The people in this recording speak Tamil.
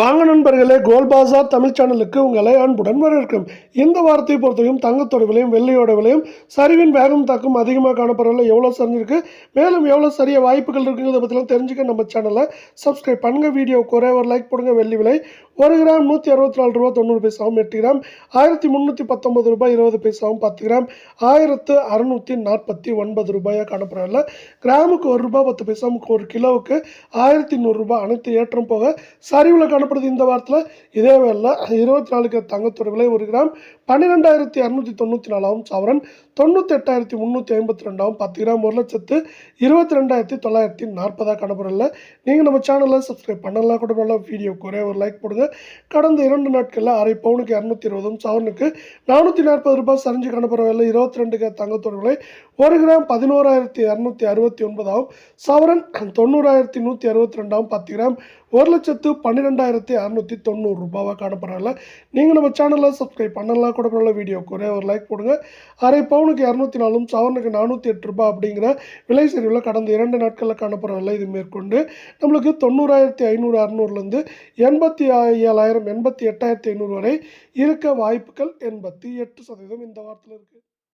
வாங்க நண்பர்களே கோல் பாசார் தமிழ் சேனலுக்கு உங்களை அன்புடன் வரவேற்கும். இந்த வாரத்தை பொறுத்தவரையும் தங்கத்தோட விலையும் வெள்ளையோட விலையும் சரிவின் வேகம் தாக்கம் அதிகமாக காணப்படவில்லை எவ்வளோ சரிஞ்சிருக்கு மேலும் எவ்வளோ சரிய வாய்ப்புகள் இருக்குங்கிறத பற்றிலாம் தெரிஞ்சுக்க நம்ம சேனலை சப்ஸ்கிரைப் பண்ணுங்க. வீடியோ குறை ஒரு லைக் போடுங்க வெள்ளி விலை. ஒரு கிராம் நூற்றி அறுபத்தி நாலு ரூபா தொண்ணூறு பைசாவும் எட்டு கிராம். ஆயிரத்தி முந்நூற்றி பத்தொம்பது ரூபாய் இருபது பைசாவும் பத்து கிராம். ஆயிரத்து அறுநூற்றி நாற்பத்தி ஒன்பது ரூபாயாக காணப்படவில்லை கிராமுக்கு ஒரு ரூபாய் பத்து பைசாவுக்கு ஒரு கிலோவுக்கு ஆயிரத்தி நூறுரூபா அனைத்து ஏற்றம் போக சரிவில் காணப்படுது இந்த வாரத்தில். இதே வேலை இருபத்தி நாலுக்கு தங்கத்தோட விலை ஒரு கிராம் பன்னிரெண்டாயிரத்தி இரநூத்தி தொண்ணூற்றி நாலாவும் சவரன் தொண்ணூற்றி எட்டாயிரத்தி முந்நூற்றி ஐம்பத்தி ரெண்டாவும் பத்து கிராம் ஒரு லட்சத்து இருபத்தி ரெண்டாயிரத்தி தொள்ளாயிரத்தி நாற்பதாக காணப்படல நீங்கள் நம்ம சேனலில் சப்ஸ்கிரைப் பண்ணலாம் கூட பண்ணலாம் வீடியோ குறைய ஒரு லைக் போடுங்க. கடந்த இரண்டு நாட்களில் அரை பவுனுக்கு இரநூத்தி இருபதும் சவரனுக்கு நானூற்றி நாற்பது ரூபாய் சரிஞ்சு காணப்படவில்லை இருபத்தி ரெண்டு கிலோ தங்கத்தோட விலை ஒரு கிராம் பதினோராயிரத்தி இரநூத்தி அறுபத்தி ஒன்பதாகவும் சவரன் தொண்ணூறாயிரத்தி நூற்றி அறுபத்தி ரெண்டாவும் பத்து கிராம் ஒரு லட்சத்து பன்னிரெண்டாயிரத்தி அறநூற்றி தொண்ணூறு ரூபாவாக காணப்படுறாங்க. நீங்கள் நம்ம சேனலில் சப்ஸ்கிரைப் பண்ணலாம் கூட பண்ணலாம் வீடியோக்கு ஒரே ஒரு லைக் போடுங்க. அரை பவுனுக்கு இரநூத்தி நாலும் சவரனுக்கு நானூற்றி எட்டு ரூபாய் அப்படிங்கிற விலை சரிவில் கடந்த இரண்டு நாட்களில் காணப்படுறதில்ல இது மேற்கொண்டு. நம்மளுக்கு தொண்ணூறாயிரத்தி ஐநூறு அறநூறுலேருந்து எண்பத்தி ஏழாயிரம் எண்பத்தி எட்டாயிரத்தி ஐநூறு வரை இருக்க வாய்ப்புகள் எண்பத்தி எட்டு சதவீதம் இந்த வாரத்தில் இருக்குது